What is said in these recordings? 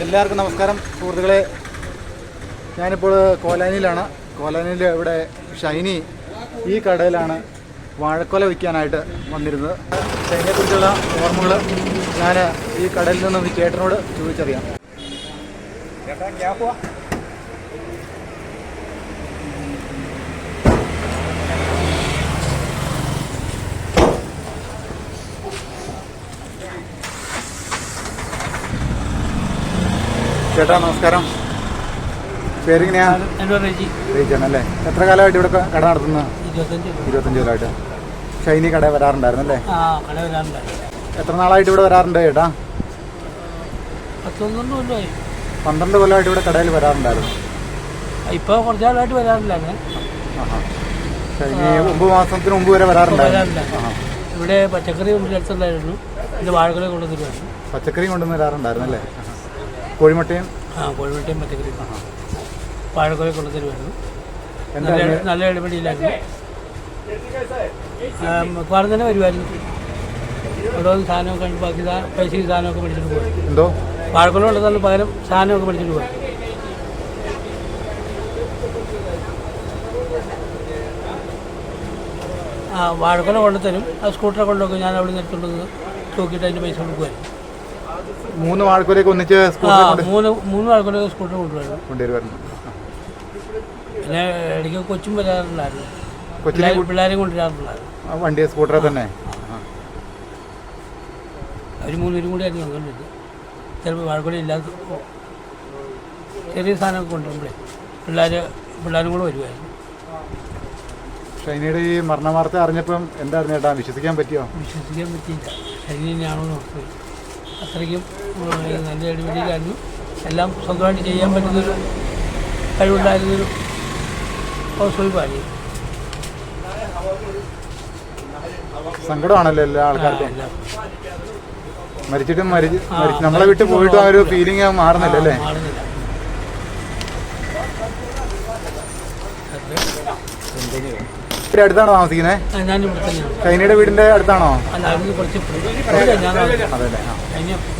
എല്ലാവർക്കും നമസ്കാരം. സുഹൃത്തുക്കളെ ഞാനിപ്പോൾ കോലാനിയിലാണ്. കോലാനിയിൽ ഇവിടെ ഷൈനി ഈ കടയിലാണ് വാഴക്കൊല വിൽക്കാനായിട്ട് വന്നിരുന്നത്. ഷൈനിയെക്കുറിച്ചുള്ള ഓർമ്മകൾ ഞാൻ ഈ കടയിൽ നിന്നും ഈ ചേട്ടനോട് ചോദിച്ചറിയാം. ചേട്ടാ ചേട്ടാ നമസ്കാരം. പേരെങ്ങനെയാ? എന്റെ റേജി. റീച്ചാണല്ലേ എത്ര കാലമായിട്ട് ഇവിടെ കട നടത്തുന്ന? ഇരുപത്തഞ്ച് കൊല്ലമായിട്ട്. ഷൈനി കട വരാറുണ്ടായിരുന്നു. അല്ലേ എത്ര നാളായിട്ട് ഇവിടെ വരാറുണ്ട് ചേട്ടാ? പന്ത്രണ്ട് കൊല്ലമായിട്ട് ഇവിടെ കടയിൽ വരാറുണ്ടായിരുന്നു. ഇപ്പോൾ കുറച്ച് നാളായിട്ട് ഷൈനി ഒമ്പത് മാസത്തിന് മുമ്പ് വരെ വരാറുണ്ടായിരുന്നു. വരാറില്ല. ഇവിടെ പച്ചക്കറി കൊണ്ട് അടുത്തുണ്ടായിരുന്നു ഇത് വാഴകളെ കൊണ്ടുവന്നിരുന്നു. പച്ചക്കറി കൊണ്ടുവന്ന് വരാറുണ്ടായിരുന്നു അല്ലേ ആഹാ. കോഴിമുട്ടയും? ആ കോഴിമുട്ടയും പച്ചക്കറി വാഴക്കൊല കൊള്ളത്തിൽ വരുന്നു നല്ല ഇടപെടിയിലായിരുന്നു മിക്കവാറും തന്നെ വരുമായിരുന്നു. ഓരോന്ന് സാധനമൊക്കെ ബാക്കി പൈസ സാധനമൊക്കെ മേടിച്ചിട്ട് പോയി. എന്തോ? വാഴക്കൊല ഉള്ളതാണ് പകരം സാധനമൊക്കെ മേടിച്ചിട്ട് പോയി. ആ വാഴക്കൊല കൊണ്ടുത്തരും ആ സ്കൂട്ടറെ കൊണ്ടൊക്കെ ഞാൻ അവിടെ നിന്ന് എടുത്തുകൊണ്ട് തൂക്കിയിട്ട് അതിന്റെ പൈസ കൊടുക്കുമായിരുന്നു. മൂന്ന് വാഴക്കൊലയൊക്കെ ഒന്നിച്ച് ആ മൂന്ന് മൂന്ന് വാഴക്കൊല സ്കൂട്ടർ കൊണ്ടുവരുന്നു. കൊണ്ടുവരുമായിരുന്നു. പിന്നെ ഇടയ്ക്ക് കൊച്ചും വരാറുണ്ടായിരുന്നു. കൊച്ചിനെ പിള്ളേരെ- കൊണ്ടുവരാറുണ്ടായിരുന്നു. ആ വണ്ടി സ്കൂട്ടറിൽ തന്നെ. ആ. അവർ മൂന്നുപേരും കൂടി ആയിരുന്നു വന്നുകൊണ്ടിരുന്നത് ചിലപ്പോൾ വാഴക്കൊല ഇല്ലാത്ത ചെറിയ സാധനമൊക്കെ കൊണ്ടുവരുമ്പോഴേ പിള്ളേർ പിള്ളേരും കൂടെ വരുമായിരുന്നു. ഷൈനയുടെ ഈ മരണ വാർത്ത അറിഞ്ഞപ്പം എന്തായിരുന്നു ചേട്ടാ വിശ്വസിക്കാൻ പറ്റിയോ? വിശ്വസിക്കാൻ പറ്റിയില്ല. ശരീരനാണോ നോക്കി അത്രയ്ക്കും നല്ല അടിപൊളിയിലായിരുന്നു എല്ലാം സ്വന്തമായിട്ട് ചെയ്യാൻ പറ്റുന്നൊരു കഴിവുണ്ടായിരുന്നൊരു ഹൗസ് വൈഫാണ് സങ്കടമാണല്ലോ എല്ലാ ആൾക്കാർക്കും. മരിച്ചിട്ടും മരിച്ച് മരിച്ച് നമ്മളെ വിട്ട് പോയിട്ടും ആ ഒരു ഫീലിംഗ് മാറുന്നില്ല അല്ലേ? മാറുന്നില്ല. ഇവിടെ അടുത്താണോ താമസിക്കുന്നത് കൈനയുടെ തന്നെയാണ് വീടിന്റെ അടുത്താണോ? അല്ല അവിടുന്ന് കുറച്ച് ഞാൻ ആ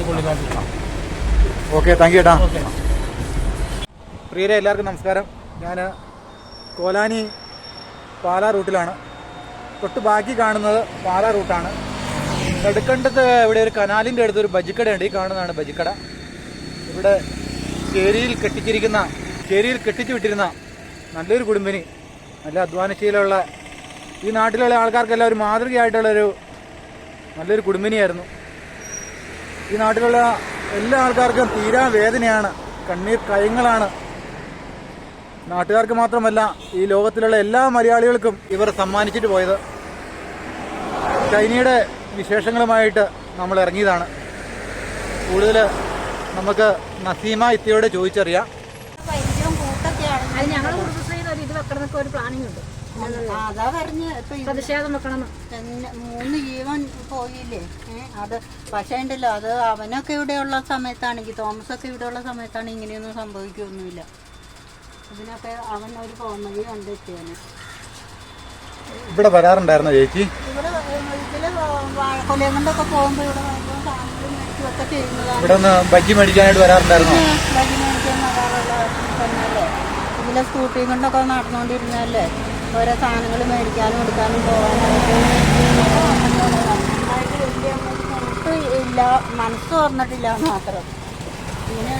കൊള്ളിക്കാട്ടില്ല ഓക്കെ താങ്ക് യു ഏട്ടാ. പ്രിയരെ എല്ലാവർക്കും നമസ്കാരം. ഞാൻ കോലാനി പാലാ റൂട്ടിലാണ്. തൊട്ട് ബാക്കി കാണുന്നത് പാലാ റൂട്ടാണ്. നെടുക്കണ്ടത്ത് ഇവിടെ ഒരു കനാലിന്റെ അടുത്ത് ഒരു ബജിക്കടയുണ്ട്. ഈ കാണുന്നതാണ് ബജിക്കട. ഇവിടെ ചേരിയിൽ കെട്ടിച്ചിരിക്കുന്ന ചേരിയിൽ കെട്ടിച്ചു വിട്ടിരുന്ന നല്ലൊരു കുടുംബിനി. നല്ല അധ്വാനശീലമുള്ള ഈ നാട്ടിലുള്ള ആൾക്കാർക്കെല്ലാം ഒരു മാതൃകയായിട്ടുള്ളൊരു നല്ലൊരു കുടുംബിനിയായിരുന്നു. ഈ നാട്ടിലുള്ള എല്ലാ ആൾക്കാർക്കും തീരാ വേദനയാണ് കണ്ണീർ കയങ്ങളാണ്. നാട്ടുകാർക്ക് മാത്രമല്ല ഈ ലോകത്തിലുള്ള എല്ലാ മലയാളികൾക്കും ഇവർ സമ്മാനിച്ചിട്ട് പോയത്. ചൈനയുടെ വിശേഷങ്ങളുമായിട്ട് നമ്മൾ ഇറങ്ങിയതാണ്. കൂടുതൽ നമുക്ക് നസീമ ഇത്തിയോട് ചോദിച്ചറിയാം. ഒരു പ്ലാനിങ് ഉണ്ട്. അതാ പറഞ്ഞ് പ്രതിഷേധം വെക്കണം മൂന്ന് ജീവൻ പോയില്ലേ? അത് പക്ഷേ ഉണ്ടല്ലോ അത് അവനൊക്കെ ഇവിടെയുള്ള സമയത്താണെങ്കിൽ തോമസ് ഒക്കെ ഇവിടെയുള്ള സമയത്താണ് ഇങ്ങനെയൊന്നും സംഭവിക്കൊന്നുമില്ല ഇതിനൊക്കെ അവൻ ഒരു കോമഡി കണ്ടെത്തിയാണ് ഇവിടെ വരാറുണ്ടായിരുന്നോ ചേച്ചി? ഇവിടെ വാഴക്കൊലയും കൊണ്ടൊക്കെ പോകുമ്പോൾ ഇവിടെ മേടിക്കുകയൊക്കെ ചെയ്യുന്നതാണ്. ഇവിടെ ബജ്ജി മേടിക്കാനായിട്ട് വരാറുണ്ടായിരുന്നു? മേടിക്കാൻ വരാറുള്ള ഇതിലെ സ്കൂട്ടിയും കൊണ്ടൊക്കെ നടന്നുകൊണ്ടിരുന്നല്ലേ ഓരോ സാധനങ്ങൾ മേടിക്കാനും എടുക്കാനും മനസ്സ് ഇല്ല മനസ്സ് തുറന്നിട്ടില്ല മാത്രം. ഇങ്ങനെ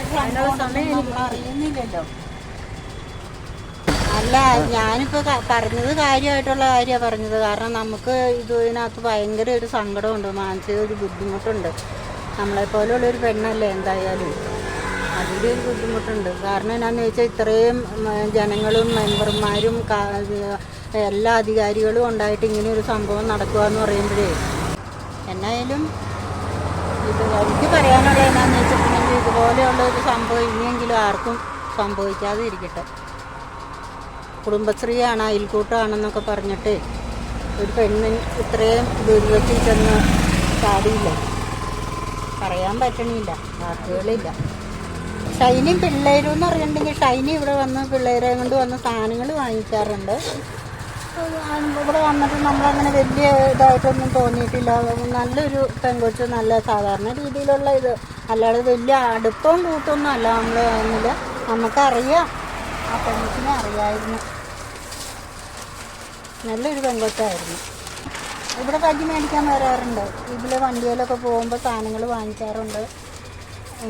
നമ്മൾ അറിയുന്നില്ലല്ലോ. അല്ല ഞാനിപ്പോൾ പറഞ്ഞത് കാര്യമായിട്ടുള്ള കാര്യമാണ് പറഞ്ഞത്. കാരണം നമുക്ക് ഇത് ഇതിനകത്ത് ഭയങ്കര ഒരു സങ്കടമുണ്ട് മാനസിക ഒരു ബുദ്ധിമുട്ടുണ്ട്. നമ്മളെപ്പോലെയുള്ള ഒരു പെണ്ണല്ലേ എന്തായാലും. അതിന്റെ ഒരു ബുദ്ധിമുട്ടുണ്ട്. കാരണം എന്നാന്ന് വെച്ചാൽ ഇത്രയും ജനങ്ങളും മെമ്പർമാരും എല്ലാ അധികാരികളും ഉണ്ടായിട്ട് ഇങ്ങനെ ഒരു സംഭവം നടക്കുക എന്ന് പറയുമ്പോഴേ എന്നായാലും ഇത് എനിക്ക് പറയാനുള്ള എന്നാന്ന് വെച്ചിട്ടുണ്ടെങ്കിൽ ഇതുപോലെയുള്ള ഒരു സംഭവം ഇനിയെങ്കിലും ആർക്കും സംഭവിക്കാതെ ഇരിക്കട്ടെ കുടുംബശ്രീയാണ് അയൽക്കൂട്ടമാണെന്നൊക്കെ പറഞ്ഞിട്ട് ഒരു പെണ്ണിന് ഇത്രയും ദുരിതത്തിൽ ചെന്ന് ചാടിയില്ല? പറയാൻ പറ്റണില്ല വാക്കുകളില്ല. ഷൈനിയും പിള്ളേരും എന്ന് പറഞ്ഞിട്ടുണ്ടെങ്കിൽ ഷൈനി ഇവിടെ വന്ന് പിള്ളേരെ കൊണ്ട് വന്ന് സാധനങ്ങൾ വാങ്ങിക്കാറുണ്ട്. ഇവിടെ വന്നിട്ട് നമ്മളങ്ങനെ വലിയ ഇതായിട്ടൊന്നും തോന്നിയിട്ടില്ല. നല്ലൊരു പെങ്കൊച്ച് നല്ല സാധാരണ രീതിയിലുള്ള ഇത്. അല്ലാതെ വലിയ അടുപ്പവും കൂട്ടൊന്നും അല്ല നമ്മൾ ഒന്നുമില്ല നമുക്കറിയാം. ആ പെങ്കൊച്ചിനെ അറിയായിരുന്നു. നല്ലൊരു പെങ്കൊച്ചായിരുന്നു. ഇവിടെ കഞ്ഞി മേടിക്കാൻ വരാറുണ്ട്. ഇതിലെ വണ്ടിയിലൊക്കെ പോകുമ്പോൾ സാധനങ്ങൾ വാങ്ങിക്കാറുണ്ട്.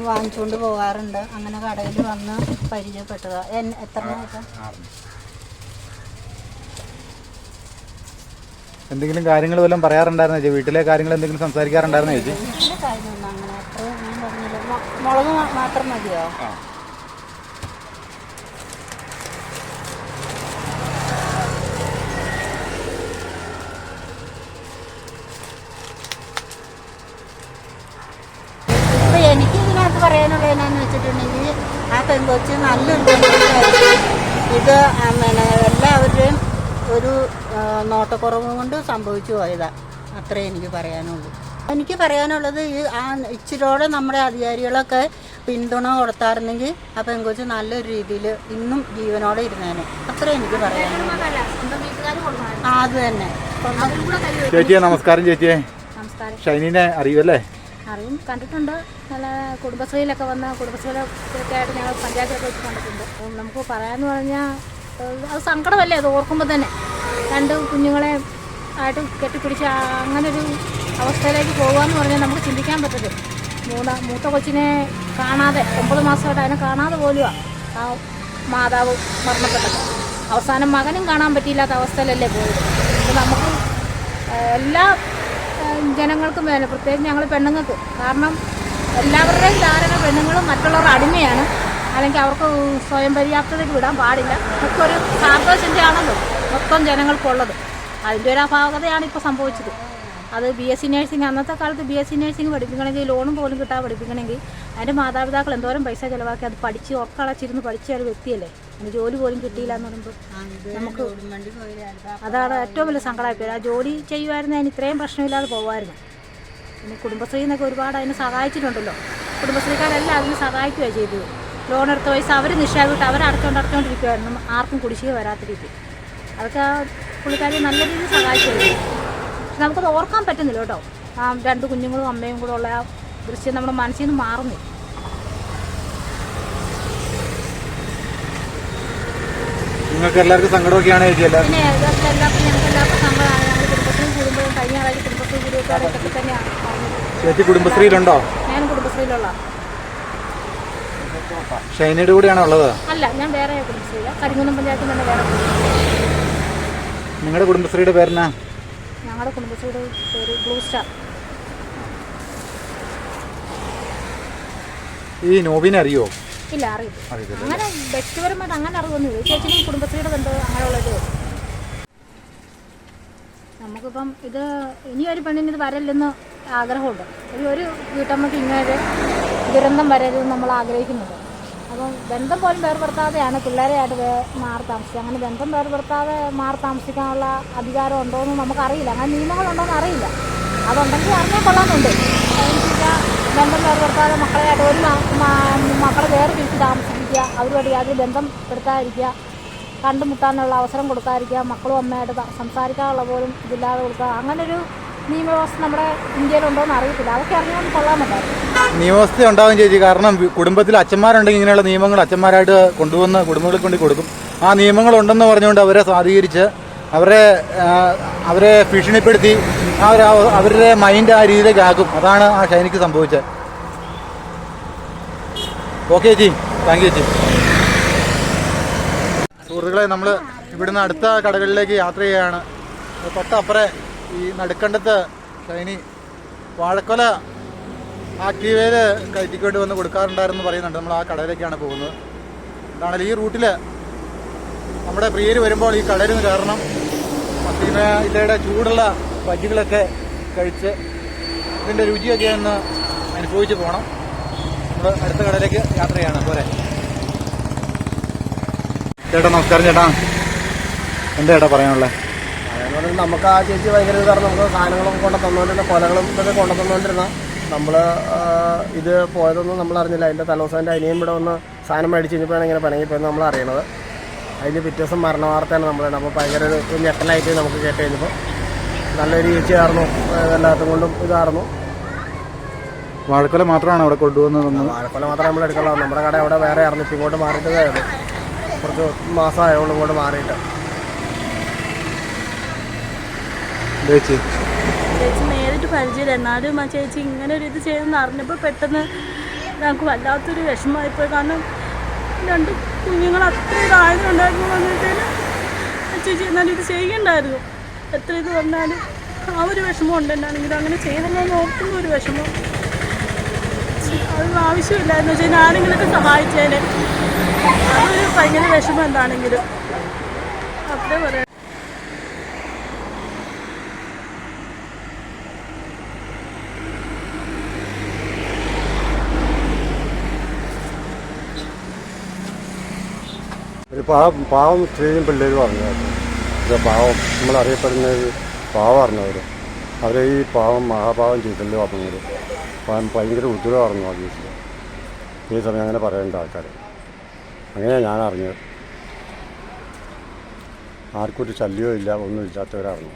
വാങ്ങിച്ചുകൊണ്ട് പോകാറുണ്ട്. അങ്ങനെ കടയിൽ വന്ന് പരിചയപ്പെട്ടതാണ് എൻ- എത്ര എന്തെങ്കിലും കാര്യങ്ങൾ വല്ലതും പറയാറുണ്ടായിരുന്നോ ചേച്ചി? വീട്ടിലെ കാര്യങ്ങൾ എന്തെങ്കിലും സംസാരിക്കാറുണ്ടായിരുന്നോ ചേച്ചി? മുളക് മാത്രം മതിയോ ഇപ്പൊ എനിക്ക് ഇതിനകത്ത് പറയാനുള്ളത് എന്നാന്ന് വെച്ചിട്ടുണ്ടെങ്കിൽ ആ നല്ലൊരു പെൺകൊച്ചായിരുന്നു ഇത് പിന്നെ എല്ലാവരുടെയും ഒരു നോട്ടക്കുറവ് കൊണ്ട് സംഭവിച്ചു പോയതാണ് അത്രേ എനിക്ക് പറയാനുള്ളൂ. എനിക്ക് പറയാനുള്ളത് ഈ ആ ഇച്ചിരോടെ നമ്മുടെ അധികാരികളൊക്കെ പിന്തുണ കൊടുത്തായിരുന്നെങ്കിൽ ആ പെങ്കൊച്ച് നല്ലൊരു രീതിയിൽ ഇന്നും ജീവനോടെ ഇരുന്നേനെ. അത്രേ എനിക്ക് പറയാനുള്ളൂ. അത് തന്നെ. ചേച്ചിയെ നമസ്കാരം ചേച്ചിയെ. നമസ്കാരം. ഷൈനിനെ അറിയുമല്ലേ അറിയും. കണ്ടിട്ടുണ്ട്. നല്ല കുടുംബശ്രീയിലൊക്കെ വന്ന കുടുംബശ്രീയിലൊക്കെ ആയിട്ട് ഞങ്ങൾ പഞ്ചായത്തിലൊക്കെ വെച്ച് കണ്ടിട്ടുണ്ട്. നമുക്ക് പറയാമെന്ന് പറഞ്ഞാൽ അത് സങ്കടമല്ലേ? അത് ഓർക്കുമ്പോൾ തന്നെ. രണ്ട് കുഞ്ഞുങ്ങളെ ആയിട്ട് കെട്ടിപ്പിടിച്ച് അങ്ങനൊരു അവസ്ഥയിലേക്ക് പോകുകയെന്ന് പറഞ്ഞാൽ നമുക്ക് ചിന്തിക്കാൻ പറ്റത്തില്ല. മൂന്ന മൂത്ത കൊച്ചിനെ കാണാതെ ഒമ്പത് മാസമായിട്ട് അതിനെ കാണാതെ പോലുമാണ് ആ മാതാവ് മരണപ്പെട്ടത്. അവസാനം മകനും കാണാൻ പറ്റിയില്ലാത്ത അവസ്ഥയിലല്ലേ പോയത്. നമുക്ക് എല്ലാ ജനങ്ങൾക്കും വേണം പ്രത്യേകിച്ച് ഞങ്ങൾ പെണ്ണുങ്ങൾക്ക്. കാരണം എല്ലാവരുടെയും ധാരണ പെണ്ണുങ്ങളും മറ്റുള്ളവരുടെ അടിമയാണ്. അല്ലെങ്കിൽ അവർക്ക് സ്വയം പര്യാപ്തതയ്ക്ക് വിടാൻ പാടില്ല. ഒക്കെ ഒരു ആണല്ലോ മൊത്തം ജനങ്ങൾക്കുള്ളത്. അതിന്റെ ഒരു അഭാവകതയാണ് ഇപ്പോൾ സംഭവിച്ചത്. അത് ബി എസ് സി നേഴ്സിംഗ് അന്നത്തെ കാലത്ത് ബി എസ് സി നേഴ്സിംഗ് പഠിപ്പിക്കണമെങ്കിൽ ലോണും പോലും കിട്ടാതെ പഠിപ്പിക്കണമെങ്കിൽ അതിന്റെ മാതാപിതാക്കൾ എന്തോരം പൈസ ചിലവാക്കി അത് പഠിച്ച് ഒക്കളച്ചിരുന്ന് പഠിച്ച ഒരു വ്യക്തിയല്ലേ? ജോലി പോലും കിട്ടിയില്ല എന്ന് പറയുമ്പോൾ നമുക്ക് അതാണ് ഏറ്റവും വലിയ സങ്കടമായിപ്പോയി ആ ജോലി ചെയ്യുമായിരുന്നു അതിന് ഇത്രയും പ്രശ്നമില്ലാതെ പോകുമായിരുന്നു പിന്നെ കുടുംബശ്രീ എന്നൊക്കെ ഒരുപാട് അതിനെ സഹായിച്ചിട്ടുണ്ടല്ലോ. കുടുംബശ്രീക്കാരെല്ലാം അതിന് സഹായിക്കുകയാണ് ചെയ്തത്. ലോൺ എടുത്ത പൈസ അവർ നിക്ഷേപിട്ട് അവർ അടച്ചുകൊണ്ട് അടച്ചുകൊണ്ടിരിക്കുമായിരുന്നു ആർക്കും കുടിശ്ശിക വരാത്ത രീതി. അതൊക്കെ ആ പുള്ളിക്കാരി നല്ല രീതിയിൽ സഹായിച്ചു പക്ഷെ നമുക്കത് ഓർക്കാൻ പറ്റുന്നില്ല കേട്ടോ. ആ രണ്ട് കുഞ്ഞുങ്ങളും അമ്മയും കൂടെ ഉള്ള ആ ദൃശ്യം നമ്മുടെ മനസ്സിൽ നിന്ന് മാറുന്നില്ല. നിങ്ങൾക്ക് എല്ലാവർക്കും സങ്കടമൊക്കെയാണ് ചേച്ചി പിന്നെ ഇതൊക്കെ എല്ലാവർക്കും ഞങ്ങൾക്ക് എല്ലാവർക്കും സങ്കടമാണ് ഞങ്ങൾ കുടുംബശ്രീ കൂടുമ്പോഴും കഴിഞ്ഞ ആഴ്ച കുടുംബശ്രീ കൂടിയത്തോടെ തന്നെയാണ് പറഞ്ഞത് ചേച്ചി കുടുംബശ്രീയിലുണ്ടോ? ഞാൻ കുടുംബശ്രീയിലുള്ള ഷൈനിയുടെ കൂടെയാണോ ഉള്ളത്? അല്ല ഞാൻ വേറെ കുടുംബശ്രീയില്ല കരിങ്കുന്നം പഞ്ചായത്തിൽ തന്നെ വേറെ കുടുംബശ്രീ. നിങ്ങളുടെ കുടുംബശ്രീയുടെ പേരെന്നാ? ഞങ്ങളുടെ കുടുംബശ്രീയുടെ പേര് ബ്ലൂ സ്റ്റാർ. ഈ നോബിനെ അറിയോ? ഇല്ല അറിയില്ല അങ്ങനെ വ്യക്തിപരമായിട്ട് അങ്ങനെ അറിവൊന്നുമില്ല ചേച്ചിനും കുടുംബശ്രീയുടെ ബന്ധം അങ്ങനെയുള്ളത് നമുക്കിപ്പം ഇത് ഇനി ഒരു പെണ്ണിന് ഇത് വരല്ലെന്ന് ആഗ്രഹമുണ്ട്. ഒരു ഒരു വീട്ടമ്മയ്ക്ക് ഇങ്ങനെ ദുരന്തം വരരുതെന്ന് നമ്മൾ ആഗ്രഹിക്കുന്നുണ്ട്. അപ്പം ബന്ധം പോലും വേർപെടുത്താതെയാണ് പിള്ളേരെയായിട്ട് വേ മാറി താമസിക്കുക. അങ്ങനെ ബന്ധം വേർപെടുത്താതെ മാറി താമസിക്കാനുള്ള അധികാരം ഉണ്ടോ എന്ന് നമുക്കറിയില്ല. അങ്ങനെ നിയമങ്ങളുണ്ടോയെന്ന് അറിയില്ല. അതുണ്ടെങ്കിൽ അറിഞ്ഞാൽ കൊള്ളാമെന്നുണ്ട്. അതനുസരിച്ച് ബന്ധം വേർപെടുത്താതെ മക്കളെയായിട്ട് ഒരു മക്കളെ വേറെ തിരിച്ച് താമസിപ്പിക്കുക. അവരുമായിട്ട് യാതൊരു ബന്ധം പെടുത്താതിരിക്കുക. കണ്ടുമുട്ടാനുള്ള അവസരം കൊടുക്കാതിരിക്കുക. മക്കളും അമ്മയായിട്ട് സംസാരിക്കാനുള്ള പോലും ഇതില്ലാതെ കൊടുക്കുക. അങ്ങനൊരു നിയമവ്യവസ്ഥ നമ്മുടെ ഇന്ത്യയിലുണ്ടോയെന്ന് അറിയത്തില്ല. അതൊക്കെ അറിഞ്ഞുകൊണ്ട് കൊള്ളാമെന്നുണ്ടായിരുന്നു നിയമവ്യവസ്ഥ ഉണ്ടാവും ചേച്ചി. കാരണം കുടുംബത്തിൽ അച്ഛന്മാരുണ്ടെങ്കിൽ ഇങ്ങനെയുള്ള നിയമങ്ങൾ അച്ഛന്മാരായിട്ട് കൊണ്ടുവന്ന് കുടുംബങ്ങളിൽ കൊണ്ട് കൊടുക്കും. ആ നിയമങ്ങളുണ്ടെന്ന് പറഞ്ഞുകൊണ്ട് അവരെ സ്വാധീകരിച്ച് അവരെ അവരെ ഭീഷണിപ്പെടുത്തി അവരുടെ മൈൻഡ് ആ രീതിയിലേക്ക് ആക്കും അതാണ് ആ ഷൈനിക്ക് സംഭവിച്ചത്. ഓക്കെ ചേച്ചി. താങ്ക് യു ചേച്ചി. സുഹൃത്തുക്കളെ നമ്മൾ ഇവിടുന്ന് അടുത്ത കടകളിലേക്ക് യാത്ര ചെയ്യുകയാണ്. തൊട്ടപ്പുറേ ഈ നടുക്കണ്ടത്ത് ഷൈനി വാഴക്കൊല ആക്റ്റീവയിൽ കയറ്റിക്കൊണ്ട് വന്ന് കൊടുക്കാറുണ്ടായിരുന്നു പറയുന്നുണ്ട്. നമ്മൾ ആ കടയിലേക്കാണ് പോകുന്നത്. എന്താണെങ്കിലും ഈ റൂട്ടിൽ നമ്മുടെ പ്രിയര് വരുമ്പോൾ ഈ കടയിൽ നിന്ന് കയറണം. ഇതേടെ ചൂടുള്ള ബജ്ജികളൊക്കെ കഴിച്ച് ഇതിന്റെ രുചിയൊക്കെ ഒന്ന് അനുഭവിച്ച് പോകണം നമ്മൾ അടുത്ത കടയിലേക്ക് യാത്ര ചെയ്യണം പോരെ. ചേട്ടാ നമസ്കാരം ചേട്ടാ. എന്താ ചേട്ടാ പറയാനുള്ളത് നമുക്ക് ആ ചേച്ചി ഭയങ്കര ഇതാണ്. നമുക്ക് സാധനങ്ങളും കൊണ്ടു തന്നുകൊണ്ടിരുന്ന കൊലകളും ഇതൊക്കെ കൊണ്ടു തന്നുകൊണ്ടിരുന്ന നമ്മൾ ഇത് പോയതൊന്നും നമ്മൾ അറിഞ്ഞില്ല. അതിന്റെ തലോസാന്റെ അനിയും ഇവിടെ വന്ന് സാധനം മേടിച്ച് കഴിഞ്ഞപ്പോഴാണ് ഇങ്ങനെ പിണങ്ങിപ്പോയെന്ന് നമ്മൾ അറിയണത്. അതിന്റെ പിറ്റേ ദിവസം മരണ വാർത്തയാണ് നമ്മൾ അപ്പോൾ ഭയങ്കര ഒരു ഞെട്ടലായിട്ട് നമുക്ക് കേട്ട് കഴിഞ്ഞപ്പോൾ നല്ലൊരു വീഴ്ചയായിരുന്നു എല്ലാത്തും കൊണ്ടും ഇതായിരുന്നു വാഴക്കൊല മാത്രമാണ് അവിടെ കൊണ്ടുവന്നത്? വാഴക്കൊല മാത്രമേ നമ്മൾ എടുക്കാറുള്ളൂ നമ്മുടെ കട അവിടെ വേറെ ആയിരുന്നു ഇപ്പം ഇങ്ങോട്ട് മാറിയിട്ടതായിരുന്നു കുറച്ച് മാസമായതുകൊണ്ട് ഇങ്ങോട്ട് മാറിയിട്ട്. ചേച്ചി? നേരിട്ട് പരിചയമില്ല. എന്നാലും ആ ചേച്ചി ഇങ്ങനെ ഒരു ഇത് ചെയ്യുമെന്ന് അറിഞ്ഞപ്പോൾ പെട്ടെന്ന് ഞങ്ങൾക്ക് വല്ലാത്തൊരു വിഷമമായിപ്പോയി. കാരണം രണ്ട് കുഞ്ഞുങ്ങൾ അത്ര ഇതായതുണ്ടായിരുന്നു വന്നിട്ടേന്. ചേച്ചി എന്നാലും ഇത് ചെയ്യണ്ടായിരുന്നു. എത്ര ഇത് വന്നാലും ആ ഒരു വിഷമം ഉണ്ട് എന്നാണെങ്കിലും അങ്ങനെ ചെയ്തല്ലോ എന്ന് ഓർക്കുമ്പോൾ ഒരു വിഷമം. അത് ആവശ്യമില്ലായിരുന്നു. വെച്ചാൽ ആരെങ്കിലൊക്കെ സഹായിച്ചേനെ അതൊരു ഭയങ്കര വിഷമം എന്താണെങ്കിലും. അത്രേ പറയാം ഒരു പാവം പാവം സ്ത്രീയും പിള്ളേരും അറിഞ്ഞായിരുന്നു പാവം നമ്മൾ അറിയപ്പെടുന്ന ഒരു പാവം അറിഞ്ഞവർ അവരെ ഈ പാവം മഹാപാവം ചെയ്തല്ലോ പറഞ്ഞത് ഭയങ്കര ഉദ്രവമായിരുന്നു ആ കേസിൽ ഈ സമയം അങ്ങനെ പറയേണ്ട ആൾക്കാർ അങ്ങനെയാണ് ഞാൻ അറിഞ്ഞത് ആർക്കും ഒരു ശല്യവും ഇല്ല ഒന്നും ഇല്ലാത്തവരറിഞ്ഞു